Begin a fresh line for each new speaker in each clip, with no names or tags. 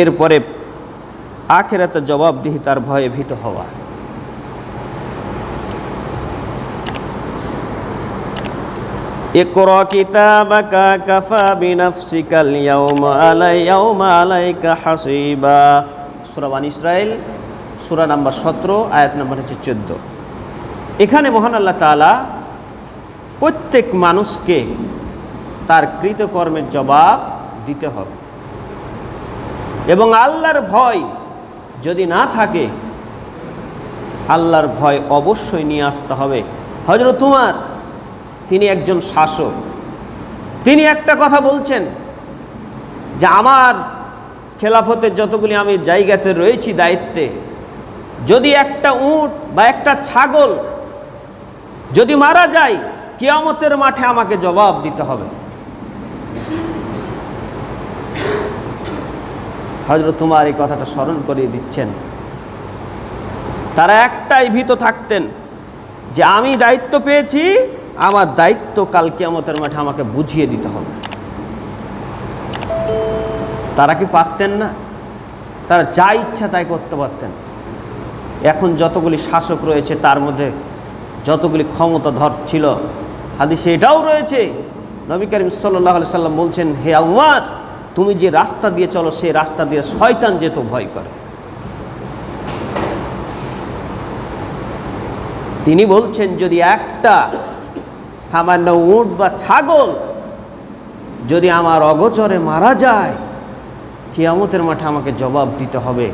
এরপরে আখেরাতে জবাবদিহি তার ভয়ে ভীত হওয়া اقرأ كتابك كفى بنفسك اليوم علي يوم عليك حسيبا সূরা বানী ইসরাইল সূরা নাম্বার সতেরো আয়াত নাম্বার হচ্ছে চোদ্দ এখানে মহান আল্লাহ তাআলা প্রত্যেক মানুষকে তার কৃতকর্মের জবাব দিতে হবে এবং আল্লাহর ভয় যদি না থাকে, আল্লাহর ভয় অবশ্যই নিয়ে আসতে হবে। হজরত তোমার তিনি একজন শাসক। তিনি একটা কথা বলছেন যে, আমার খেলাফতের যতগুলি আমি জায়গাতে রয়েছি দায়িত্বে, যদি একটা উট বা একটা ছাগল যদি মারা যায়, কিয়ামতের মাঠে আমাকে জবাব দিতে হবে। হজরত তোমার এই কথাটা স্মরণ করিয়ে দিচ্ছেন। তারা একটাই ভীত থাকতেন যে আমি দায়িত্ব পেয়েছি, আমার দায়িত্ব কাল কিয়ামতের মাঠে আমাকে বুঝিয়ে দিতে হবে। তারা কি পারতেন না? তারা যা ইচ্ছা তাই করতে পারতেন। এখন যতগুলি শাসক রয়েছে, তার মধ্যে যতগুলি ক্ষমতাধর ছিল, হাদিসে এটাও রয়েছে। নবী করিম সাল্লাহ সাল্লাম বলছেন, হে আউমার তুমি যে রাস্তা দিয়ে চলো, সেই রাস্তা দিয়ে শয়তান যেত ভয় করে। তিনি বলছেন, যদি একটা সামান্য উট বা ছাগল যদি আমার অগোচরে মারা যায়, কিয়ামতের মাঠে আমাকে জবাব দিতে হবে।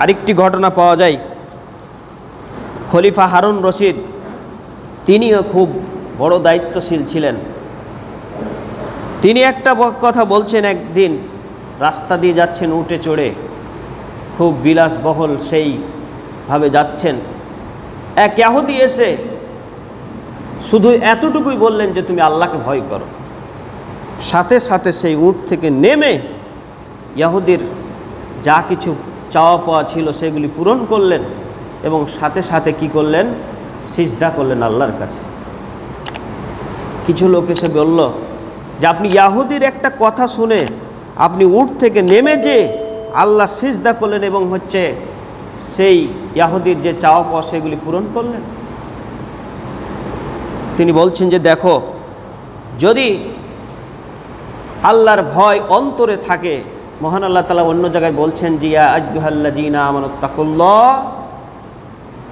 আরেকটি ঘটনা পাওয়া যায়। খলিফা হারুন রশিদ, তিনিও খুব বড় দায়িত্বশীল ছিলেন। তিনি একটা কথা বলছেন একদিন, রাস্তা দিয়ে যাচ্ছেন উঠে চড়ে, খুব বিলাসবহল সেইভাবে যাচ্ছেন। এক ইয়াহুদি এসে শুধু এতটুকুই বললেন যে তুমি আল্লাহকে ভয় করো। সাথে সাথে সেই উট থেকে নেমে ইয়াহুদির যা কিছু চাওয়া পাওয়া ছিল সেগুলি পূরণ করলেন এবং সাথে সাথে কি করলেন? সিজদা করলেন আল্লাহর কাছে। কিছু লোক এসে বলল যে আপনি ইয়াহুদির একটা কথা শুনে আপনি উঠ থেকে নেমে যে আল্লাহ সিজদা করলেন এবং হচ্ছে সেই ইয়াহুদির যে চাওয়া পাওয়া সেগুলি পূরণ করলেন। তিনি বলছেন যে, দেখো, যদি আল্লাহর ভয় অন্তরে থাকে, মহান আল্লাহ তালা অন্য জায়গায় বলছেন জিয়া আজহাল্লা জিনা আমানত্তাকুল্লাহ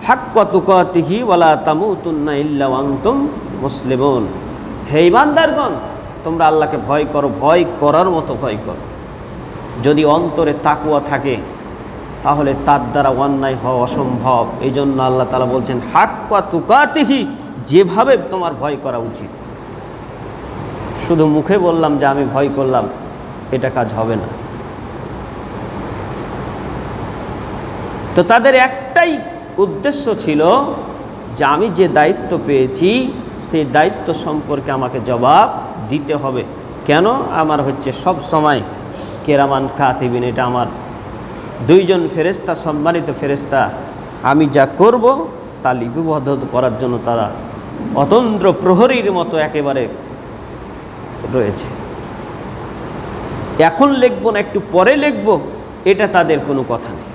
হাক্কাতুকাতিহি ওয়ালা তামুতুন্না ইল্লা ওয়ান্তুম মুসলিমুন। হে ইমানদারগণ তোমরা আল্লাহকে ভয় করো, ভয় করার মতো ভয় করো। যদি অন্তরে তাকুয়া থাকে, তাহলে তার দ্বারা অন্যায় হওয়া অসম্ভব। এই জন্য আল্লাহ তালা বলছেন, হাক্কা তুকাতিহি, যেভাবে তোমার ভয় করা উচিত। শুধু মুখে বললাম যে আমি ভয় করলাম, এটা কাজ হবে না। তো তাদের একটাই উদ্দেশ্য ছিল যে আমি যে দায়িত্ব পেয়েছি, সেই দায়িত্ব সম্পর্কে আমাকে জবাব দিতে হবে। কেন? আমার হচ্ছে সব সময় কেরামান কাতিবিন, এটা আমার দুইজন ফেরেস্তা সম্মানিত ফেরেস্তা আমি যা করব তা লিপিবদ্ধ করার জন্য তারা অতন্ত্র প্রহরীর মতো একেবারে রয়েছে। এখন লিখব না, একটু পরে লিখব, এটা তাদের কোনো কথা নেই।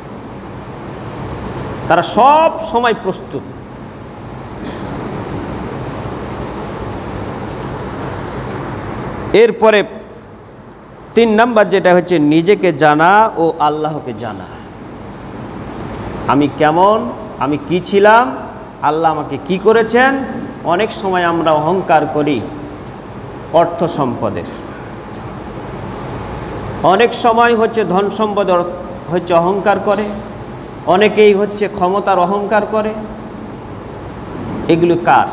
তারা সব সময় প্রস্তুত। এরপরে তিন নাম্বার যেটা হচ্ছে নিজেকে জানা ও আল্লাহকে জানা। আমি কেমন? আমি কি ছিলাম? আল্লাহ আমাকে কি করেছেন? অনেক সময় আমরা অহংকার করি অর্থ সম্পদের অনেক সময় হচ্ছে ধন সম্পদ হচ্ছে অহংকার করে। অনেকেই হচ্ছে ক্ষমতার অহংকার করে। এগুলো কার?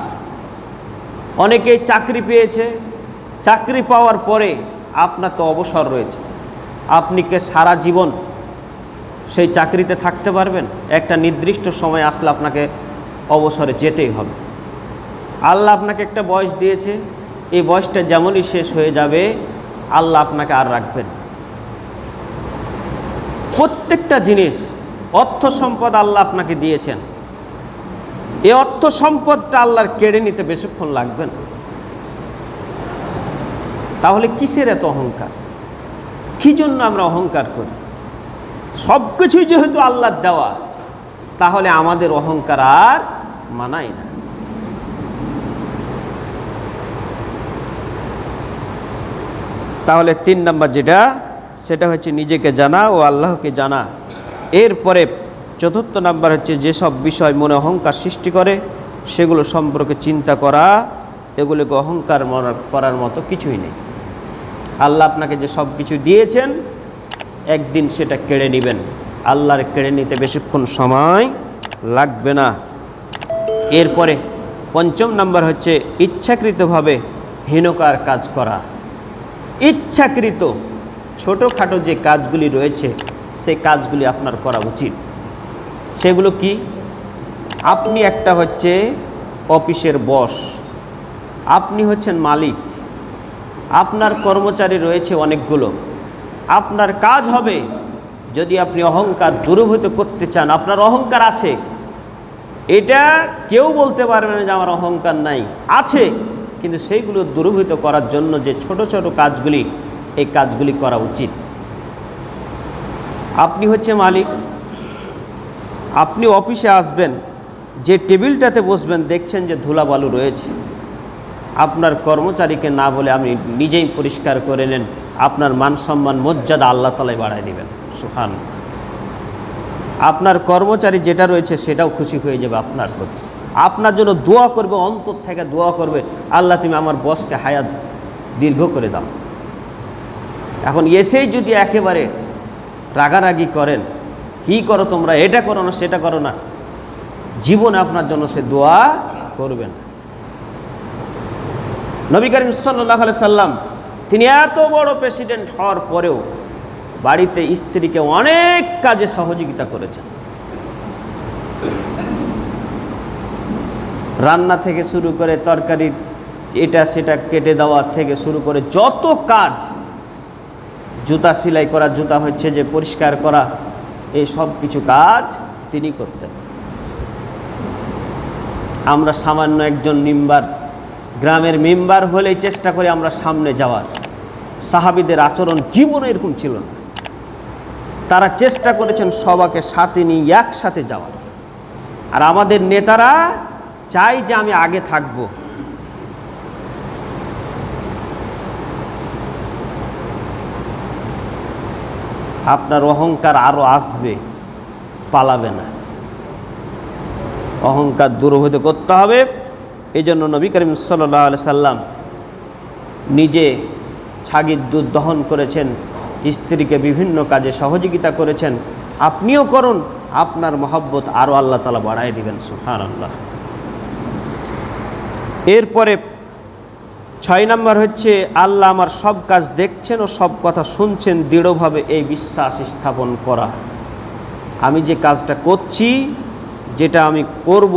অনেকেই চাকরি পেয়েছে চাকরি পাওয়ার পরে আপনার তো অবসর রয়েছে। আপনি কে সারা জীবন সেই চাকরিতে থাকতে পারবেন? একটা নির্দিষ্ট সময় আসলে আপনাকে অবসরে যেতেই হবে। আল্লাহ আপনাকে একটা বয়স দিয়েছে। এই বয়সটা যেমনই শেষ হয়ে যাবে, আল্লাহ আপনাকে আর রাখবেন প্রত্যেকটা জিনিস, অর্থ সম্পদ আল্লাহ আপনাকে দিয়েছেন। এই অর্থ সম্পদটা আল্লাহর কেড়ে নিতে বেশিক্ষণ লাগবে না। তাহলে কিসের এত অহংকার? কী জন্য আমরা অহংকার করি? সব কিছুই যেহেতু আল্লাহর দেওয়া, তাহলে আমাদের অহংকার আর মানায় না। তাহলে তিন নাম্বার যেটা, সেটা হচ্ছে নিজেকে জানা ও আল্লাহকে জানা। এরপরে চতুর্থ নাম্বার হচ্ছে যেসব বিষয় মনে অহংকার সৃষ্টি করে, সেগুলো সম্পর্কে চিন্তা করা, এগুলোকে অহংকার করার মতো কিছুই নেই। আল্লাহ আপনাকে যে সব কিছু দিয়েছেন, একদিন সেটা কেড়ে নেবেন। আল্লাহর কেড়ে নিতে বেশিক্ষণ সময় লাগবে না। এরপরে পঞ্চম নাম্বার হচ্ছে ইচ্ছাকৃতভাবে হীনকার কাজ করা। ইচ্ছাকৃত ছোটোখাটো যে কাজগুলি রয়েছে সেই কাজগুলি আপনার করা উচিত। সেগুলো কি? আপনি একটা হচ্ছে অফিসের বস, আপনি হচ্ছেন মালিক। আপনার কর্মচারী রয়েছে অনেকগুলো। আপনার কাজ হবে যদি আপনি অহংকার দূরভূত করতে চান। আপনার অহংকার আছে। এটা কেউ বলতে পারবে না যে আমার অহংকার নাই। আছে। কিন্তু সেইগুলো দূরভূত করার জন্য যে ছোট ছোট কাজগুলি, এই কাজগুলি করা উচিত। আপনি হচ্ছে মালিক। আপনি অফিসে আসবেন, যে টেবিলটাতে বসবেন, দেখছেন যে ধুলাবালু রয়েছে। আপনার কর্মচারীকে না বলে আপনি নিজেই পরিষ্কার করে নেন, আপনার মান সম্মান, মর্যাদা আল্লাহ তালায় বাড়ায় দিবেন। সুহান। আপনার কর্মচারী যেটা রয়েছে সেটাও খুশি হয়ে যাবে আপনার প্রতি। আপনার জন্য দোয়া করবে, অন্তর থেকে দোয়া করবে, আল্লাহ তুমি আমার বসকে হায়াত দীর্ঘ করে দাও। এখন এসেই যদি একেবারে রাগারাগি করেন, কি করো তোমরা, এটা করো না, সেটা করো না, জীবনে আপনার জন্য সে দোয়া করবেন। নবী করিম সাল্লাহ সাল্লাম, তিনি এত বড় প্রেসিডেন্ট হওয়ার পরেও বাড়িতে স্ত্রীকে অনেক কাজে সহযোগিতা করেছেন। রান্না থেকে শুরু করে তরকারি, এটা সেটা কেটে দেওয়া থেকে শুরু করে যত কাজ, জুতা সেলাই করা, জুতা হচ্ছে যে পরিষ্কার করা, এই সব কিছু কাজ তিনি করতেন। আমরা সামান্য একজন মেম্বার গ্রামের মেম্বার হলেই চেষ্টা করে আমরা সামনে যাওয়ার। সাহাবিদের আচরণ জীবনে এরকম ছিল না। তারা চেষ্টা করেছেন সবাকে সাথে নিয়ে একসাথে যাওয়ার। আর আমাদের নেতারা চাই যে আমি আগে থাকব। আপনার অহংকার আরও আসবে, পালাবে না। অহংকার দূরভূত করতে হবে। এই জন্য নবী করিম সাল্লাহ সাল্লাম নিজে ছাগির দুধ দহন করেছেন, স্ত্রীকে বিভিন্ন কাজে সহযোগিতা করেছেন। আপনিও করুন, আপনার মহব্বত আরও আল্লাহ তালা বাড়াই দিবেন সুহান আল্লাহ এরপরে ছয় নম্বর হচ্ছে, আল্লাহ আমার সব কাজ দেখছেন ও সব কথা শুনছেন, দৃঢ়ভাবে এই বিশ্বাস স্থাপন করা। আমি যে কাজটা করছি, যেটা আমি করব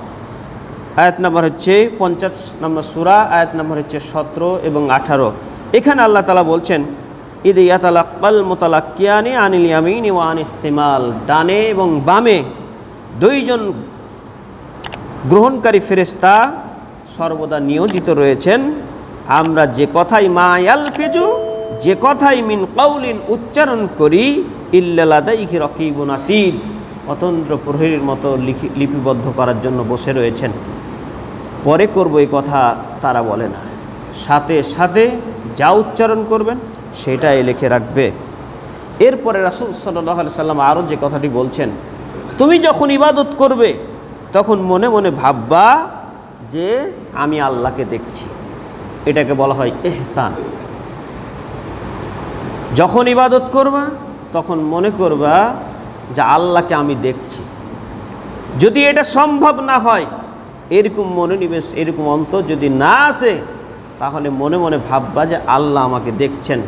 আয়াত নাম্বার হচ্ছে পঞ্চাশ নম্বর সুরা, আয়াত নাম্বার হচ্ছে সতেরো এবং আঠারো। এখানে আল্লাহ তালা বলছেন ঈদ ইয়াতালাক্কাল মোতালাক্কিয়ানি আনিল ইয়ামিন ও আন ইস্তেমাল ডানে এবং বামে দুইজন গ্রহণকারী ফেরেস্তা সর্বদা নিয়োজিত রয়েছেন। আমরা যে কথাই মা ইয়াল ফেজু যে কথাই মিন কৌলিন উচ্চারণ করি ইল্লাদাইহি রকিবুন আতিদ অতন্ত্র প্রহরীর মতো লিখি, লিপিবদ্ধ করার জন্য বসে রয়েছেন। পরে করব এই কথা তারা বলে না। সাথে সাথে যা উচ্চারণ করবেন সেটাই লিখে রাখবে। এরপরে রাসুল সাল্লাহ সাল্লাম আরও যে কথাটি বলছেন, তুমি যখন ইবাদত করবে, তখন মনে মনে ভাববা যে আমি আল্লাহকে দেখছি। এটাকে বলা হয় এহস্তান যখন ইবাদত করবা, তখন মনে করবা যে আল্লাহকে আমি দেখছি। যদি এটা সম্ভব না হয়, এরকম মনোনিবেশ এরকম অন্তর যদি না আসে, তাহলে মনে মনে ভাববা যে আল্লাহ আমাকে দেখছেন।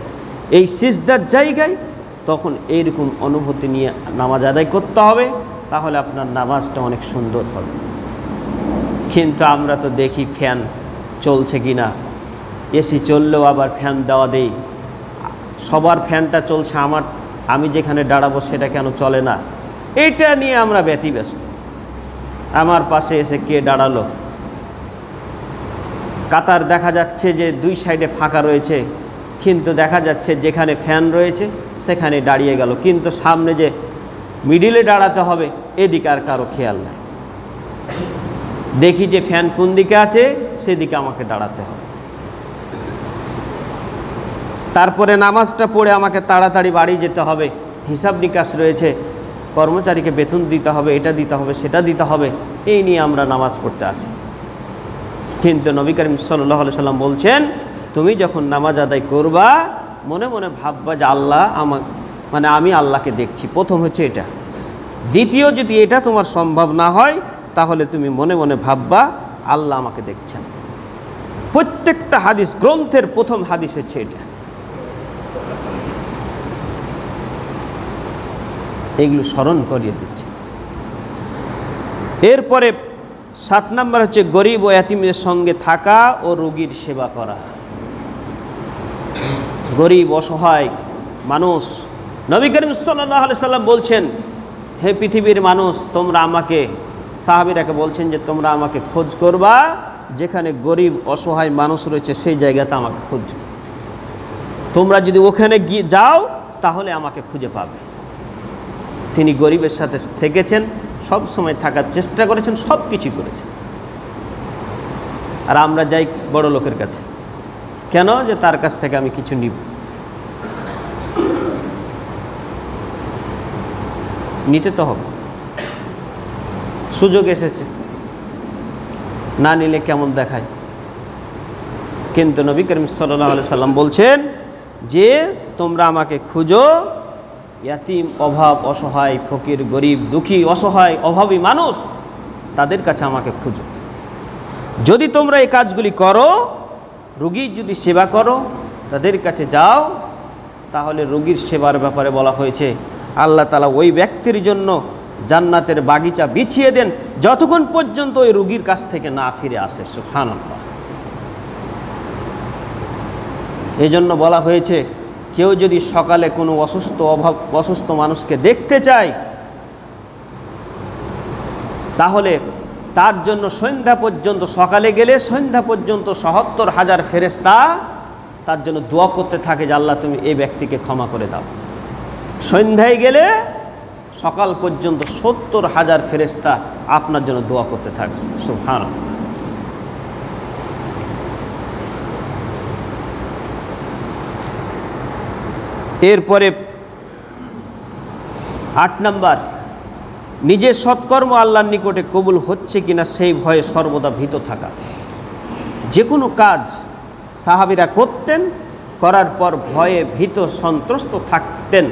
এই সিজদার জায়গায় তখন এইরকম অনুভূতি নিয়ে নামাজ আদায় করতে হবে, তাহলে আপনার নামাজটা অনেক সুন্দর হবে। কিন্তু আমরা তো দেখি ফ্যান চলছে কি না এসি চললেও আবার ফ্যান দেওয়া দেই। সবার ফ্যানটা চলছে আমার আমি যেখানে দাঁড়াবো সেটা কেন চলে না? এটা নিয়ে আমরা ব্যতিব্যস্ত। আমার পাশে এসে কে দাঁড়াল? কাতার দেখা যাচ্ছে যে দুই সাইডে ফাঁকা রয়েছে, কিন্তু দেখা যাচ্ছে যেখানে ফ্যান রয়েছে, সেখানে দাঁড়িয়ে গেল। কিন্তু সামনে যে মিডিলে দাঁড়াতে হবে, এদিকে আর কারও খেয়াল নাই। দেখি যে ফ্যান কোন দিকে আছে, সেদিকে আমাকে দাঁড়াতে হবে। তারপরে নামাজটা পড়ে আমাকে তাড়াতাড়ি বাড়ি যেতে হবে। হিসাব নিকাশ রয়েছে। কর্মচারীকে বেতন দিতে হবে, এটা দিতে হবে, সেটা দিতে হবে। এই নিয়ে আমরা নামাজ পড়তে আসি। কিন্তু নবী করিম সাল্লাহ সাল্লাম বলছেন, তুমি যখন নামাজ আদায় করবা, মনে মনে ভাববা যে আল্লাহ আমার মানে আমি আল্লাহকে দেখছি। প্রথম হচ্ছে এটা। দ্বিতীয়, যদি এটা তোমার সম্ভব না হয়, তাহলে তুমি মনে মনে ভাববা, আল্লাহ আমাকে দেখছেন। প্রত্যেকটা হাদিস, গ্রন্থের প্রথম হাদিস হচ্ছে এটা। এগুলো স্মরণ করিয়ে দিচ্ছে। এরপরে সাত নম্বর হচ্ছে গরিব ও এতিমের সঙ্গে থাকা ও রোগীর সেবা করা। গরিব, অসহায় মানুষ, নবী করিম সাল্লাহ সাল্লাম বলছেন, হে পৃথিবীর মানুষ, তোমরা আমাকে, সাহাবিরাকে বলছেন যে তোমরা আমাকে খোঁজ করবা, যেখানে গরিব, অসহায় মানুষ রয়েছে সেই জায়গাতে আমাকে খোঁজ তোমরা যদি ওখানে গিয়ে যাও, তাহলে আমাকে খুঁজে পাবে। তিনি গরিবের সাথে থেকেছেন, সব সময় থাকার চেষ্টা করেছেন, সব কিছুই করেছেন। আর আমরা যাই বড় লোকের কাছে। কেন যে তার কাছ থেকে আমি কিছু নিব? নিতে তো হবে। সুযোগ এসেছে। না নিলে কেমন দেখায়? কিন্তু নবী করিম সাল্লাহ সাল্লাম বলছেন, যে তোমরা আমাকে খুঁজো ইয়াতিম, অভাব, অসহায়, ফকির, গরিব, দুঃখী, অসহায়, অভাবী মানুষ তাদের কাছে আমাকে খুঁজো। যদি তোমরা এই কাজগুলি করো, রুগীর যদি সেবা করো, তাদের কাছে যাও, তাহলে রুগীর সেবার ব্যাপারে বলা হয়েছে, আল্লাহ তালা ওই ব্যক্তির জন্য জান্নাতের বাগিচা বিছিয়ে দেন, যতক্ষণ পর্যন্ত ওই রুগীর কাছ থেকে না ফিরে আসে সুফান এই জন্য বলা হয়েছে কেউ যদি সকালে কোনো অসুস্থ অভাব, অসুস্থ মানুষকে দেখতে চায়, তাহলে তার জন্য সন্ধ্যা পর্যন্ত সকালে গেলে সন্ধ্যা পর্যন্ত সহত্তর হাজার ফেরেস্তা তার জন্য দোয়া করতে থাকে যে, আল্লাহ, তুমি এই ব্যক্তিকে ক্ষমা করে দাও। সন্ধ্যায় গেলে সকাল পর্যন্ত সত্তর হাজার ফেরেস্তা আপনার জন্য দোয়া করতে থাকে। সুফান এরপরে আট নাম্বার নিজের সৎকর্ম আল্লাহর নিকটে কবুল হচ্ছে কিনা সেই ভয়ে সর্বদা ভীত থাকা। যে কোনো কাজ সাহাবিরা করতেন, করার পর ভয়ে ভীত সন্ত্রস্ত থাকতেন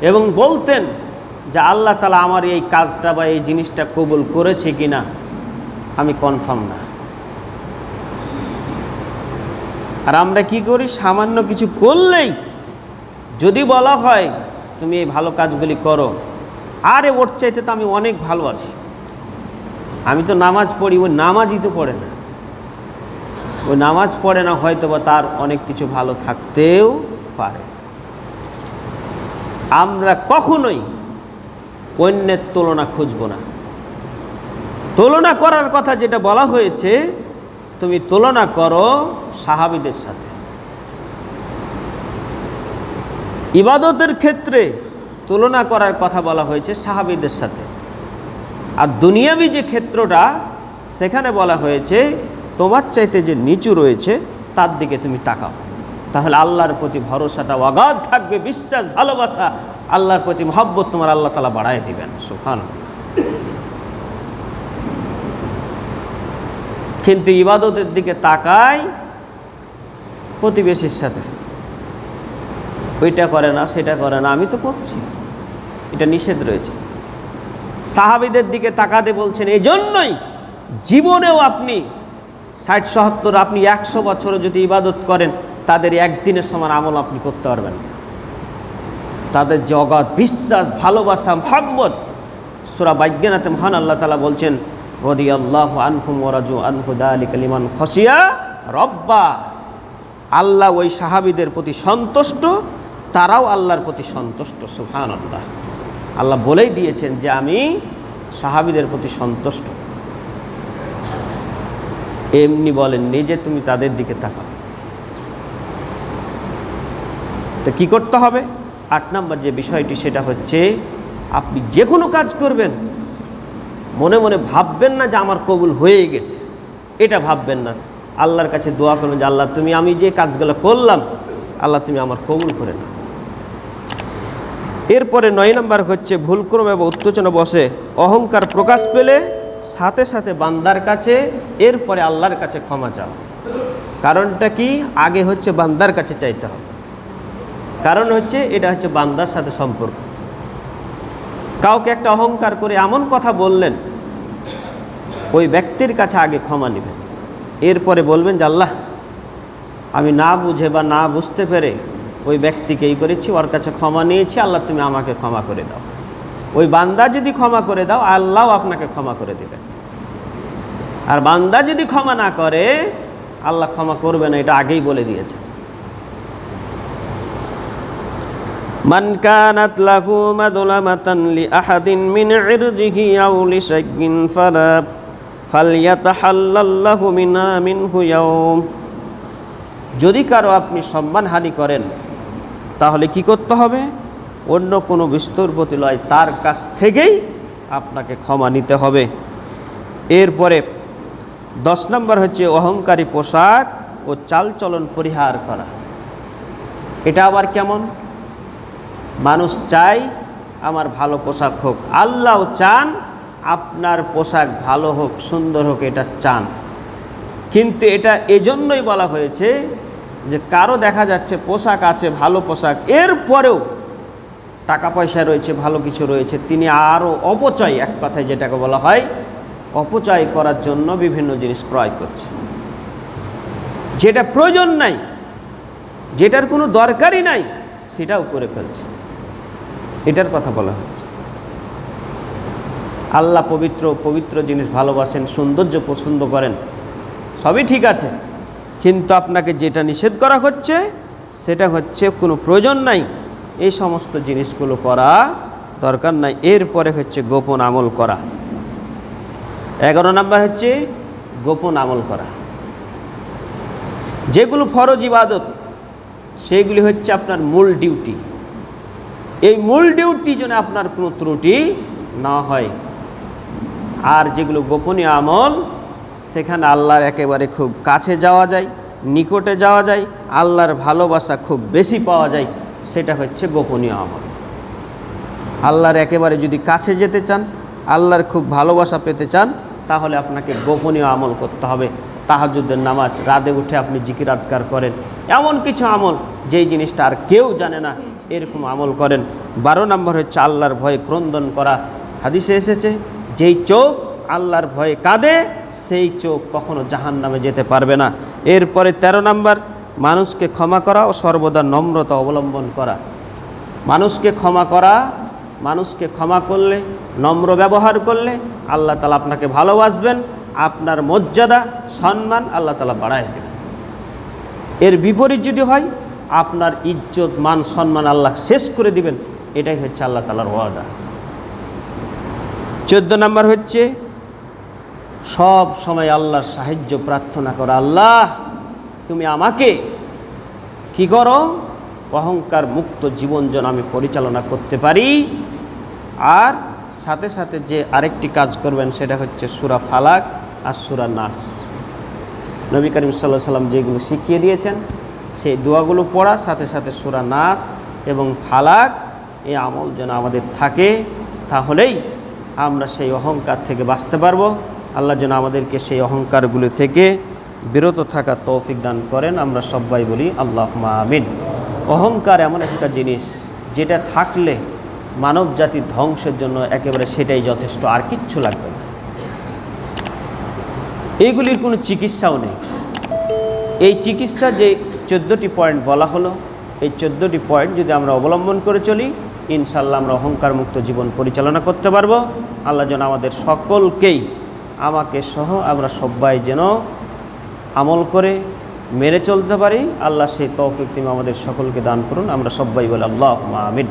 এবং বলতেন যে আল্লাহ তালা আমার এই কাজটা বা এই জিনিসটা কবুল করেছে কিনা, আমি কনফার্ম না। আর আমরা কি করি? সামান্য কিছু করলেই যদি বলা হয় তুমি এই ভালো কাজগুলি করো, আরে ওর চাইতে তো আমি অনেক ভালো আছি। আমি তো নামাজ পড়ি ওই নামাজই তো পড়ে না। ওই নামাজ পড়ে না হয়তো বা তার অনেক কিছু ভালো থাকতেও পারে। আমরা কখনোই অন্যের তুলনা খুঁজব না। তুলনা করার কথা যেটা বলা হয়েছে, তুমি তুলনা করো সাহাবিদের সাথে। ইবাদতের ক্ষেত্রে তুলনা করার কথা বলা হয়েছে সাহাবিদের সাথে। আর দুনিয়াবি যে ক্ষেত্রটা, সেখানে বলা হয়েছে, তোমার চাইতে যে নিচু রয়েছে, তার দিকে তুমি তাকাও। তাহলে আল্লাহর প্রতি ভরসাটা অগাধ থাকবে, বিশ্বাস, ভালোবাসা, আল্লাহর প্রতি মহব্বত তোমার আল্লাহ তালা বাড়াই দিবেন। সুফান কিন্তু ইবাদতের দিকে তাকাই প্রতিবেশীর সাথে। ওইটা করে না, সেটা করে না। আমি তো করছি। এটা নিষেধ রয়েছে। সাহাবিদের দিকে তাকাতে বলছেন এই জন্যই জীবনেও আপনি ষাট, সত্তর, আপনি একশো বছরও যদি ইবাদত করেন, তাদের একদিনের সমান আমল আপনি করতে পারবেন তাদের জগৎ, বিশ্বাস, ভালোবাসা মোহাম্মদ সুরা বাজ্ঞানাতে মহান আল্লাহ তালা বলছেন রদি আল্লাহ আনহু মরাজু আনহু দালি কালিমান খসিয়া রব্বা। আল্লাহ ওই সাহাবিদের প্রতি সন্তুষ্ট তারাও আল্লাহর প্রতি সন্তুষ্ট সুহান আল্লাহ আল্লাহ বলেই দিয়েছেন যে আমি সাহাবিদের প্রতি সন্তুষ্ট। এমনি বলেন নিজে তুমি তাদের দিকে তাকাও। তো কী করতে হবে? আট নম্বর যে বিষয়টি, সেটা হচ্ছে আপনি যে কোনো কাজ করবেন, মনে মনে ভাববেন না যে আমার কবুল হয়ে গেছে। এটা ভাববেন না। আল্লাহর কাছে দোয়া করবেন যে, আল্লাহ, তুমি আমি যে কাজগুলো করলাম, আল্লাহ, তুমি আমার কবুল করে না এরপরে নয় নম্বর হচ্ছে ভুলক্রম এবং উত্তেজনা বসে। অহংকার প্রকাশ পেলে সাথে সাথে বান্দার কাছে, এরপরে আল্লাহর কাছে ক্ষমা চাও। কারণটা কি? আগে হচ্ছে বান্দার কাছে চাইতে হবে। কারণ হচ্ছে এটা হচ্ছে বান্দার সাথে সম্পর্ক। কাউকে একটা অহংকার করে এমন কথা বললেন, ওই ব্যক্তির কাছে আগে ক্ষমা নেবেন। এরপরে বলবেন যে, আল্লাহ, আমি না বুঝে বা না বুঝতে পেরে ওই ব্যক্তিকে এই করেছি ওর কাছে ক্ষমা নিয়েছি আল্লাহ তুমি আমাকে ক্ষমা করে দাও ওই বান্দা যদি ক্ষমা করে দাও আল্লাহ আপনাকে ক্ষমা করে দেবেন আর বান্দা যদি ক্ষমা না করে আল্লাহ ক্ষমা করবে না এটা আগেই বলে দিয়েছে من كانت له مظلمة لأحد من عرضه أو لشيء فلا فليتحلل له منها منه يوم যদি কারো আপনি সম্মানহানি করেন তাহলে কি করতে হবে? অন্য কোনো বিস্তর প্রতি লয় তার কাছ থেকেই আপনাকে ক্ষমা নিতে হবে। এরপরে দশ নম্বর হচ্ছে অহংকারী পোশাক ও চালচলন পরিহার করা। এটা আবার কেমন? মানুষ চাই আমার ভালো পোশাক হোক। আল্লাহ চান আপনার পোশাক ভালো হোক, সুন্দর হোক, এটা চান। কিন্তু এটা এজন্যই বলা হয়েছে যে কারও দেখা যাচ্ছে পোশাক আছে, ভালো পোশাক এরপরেও টাকা পয়সা রয়েছে, ভালো কিছু রয়েছে, তিনি আরও অপচয়, এক কথায় যেটাকে বলা হয়, অপচয় করার জন্য বিভিন্ন জিনিস ক্রয় করছে। যেটা প্রয়োজন নাই, যেটার কোনো দরকারই নাই, সেটাও করে ফেলছে। এটার কথা বলা হচ্ছে। আল্লাহ পবিত্র পবিত্র জিনিস ভালোবাসেন, সৌন্দর্য পছন্দ করেন, সবই ঠিক আছে। কিন্তু আপনাকে যেটা নিষেধ করা হচ্ছে, সেটা হচ্ছে কোনো প্রয়োজন নাই। এই সমস্ত জিনিসগুলো করা দরকার নাই। এরপরে হচ্ছে গোপন আমল করা। এগারো নাম্বার হচ্ছে গোপন আমল করা। যেগুলো ফরজ ইবাদত সেইগুলি হচ্ছে আপনার মূল ডিউটি। এই মূল ডিউটি যেন আপনার কোনো ত্রুটি না হয়। আর যেগুলো গোপনীয় আমল সেখানে আল্লাহর একেবারে খুব কাছে যাওয়া যায়, নিকটে যাওয়া যায়, আল্লাহর ভালোবাসা খুব বেশি পাওয়া যায়, সেটা হচ্ছে গোপনীয় আমল। আল্লাহর একেবারে যদি কাছে যেতে চান, আল্লাহর খুব ভালোবাসা পেতে চান, তাহলে আপনাকে গোপনীয় আমল করতে হবে। তাহাজুদ্দের নামাজ, রাতে উঠে আপনি জিকির আজকার করেন। এমন কিছু আমল যেই জিনিসটা আর কেউ জানে না, এরকম আমল করেন। বারো নম্বর হচ্ছে আল্লাহর ভয়ে ক্রন্দন করা। হাদিসে এসেছে, যেই চোখ আল্লাহর ভয়ে কাঁদে, সেই চোখ কখনো জাহান নামে যেতে পারবে না। এরপরে ১৩ নম্বর, মানুষকে ক্ষমা করা ও সর্বদা নম্রতা অবলম্বন করা। মানুষকে ক্ষমা করা, মানুষকে ক্ষমা করলে, নম্র ব্যবহার করলে আল্লাহ তালা আপনাকে ভালোবাসবেন, আপনার মর্যাদা, সম্মান আল্লাহ তালা বাড়ায় দেবেন। এর বিপরীত যদি হয়, আপনার ইজ্জত, মান, সম্মান আল্লাহ শেষ করে দিবেন, এটাই হচ্ছে আল্লাহ তালার ওয়াদা। চোদ্দ নম্বর হচ্ছে সব সময় আল্লাহর সাহায্য, প্রার্থনা করা, আল্লাহ, তুমি আমাকে কি করো? অহংকার মুক্ত জীবন যেন আমি পরিচালনা করতে পারি। আর সাথে সাথে যে আরেকটি কাজ করবেন, সেটা হচ্ছে সুরা ফালাক আর সুরা নাস। নবী করিম সাল্লাহ সাল্লাম যেগুলো শিখিয়ে দিয়েছেন, সেই দোয়াগুলো পড়া, সাথে সাথে সুরা নাস এবং ফালাক, এই আমল যেন আমাদের থাকে, তাহলেই আমরা সেই অহংকার থেকে বাঁচতে পারব। আল্লাহ যেন আমাদেরকে সেই অহংকারগুলো থেকে বিরত থাকা তৌফিক দান করেন। আমরা সবাই বলি আল্লাহ আমিন। অহংকার এমন একটা জিনিস যেটা থাকলে মানব জাতির ধ্বংসের জন্য একেবারে সেটাই যথেষ্ট, আর কিচ্ছু লাগবে না। এইগুলির কোনো চিকিৎসাও নেই। এই চিকিৎসা যে চোদ্দোটি পয়েন্ট বলা হলো, এই চোদ্দোটি পয়েন্ট যদি আমরা অবলম্বন করে চলি ইনশাল্লাহ আমরা অহংকার মুক্ত জীবন পরিচালনা করতে পারব। আল্লাহ যেন আমাদের সকলকেই আমাকে সহ আমরা সবাই যেন আমল করে মেরে চলতে পারি। আল্লাহ সেই তৌফিক তিনি আমাদের সকলকে দান করুন। আমরা সবাই বলে আল্লাহ আমিন।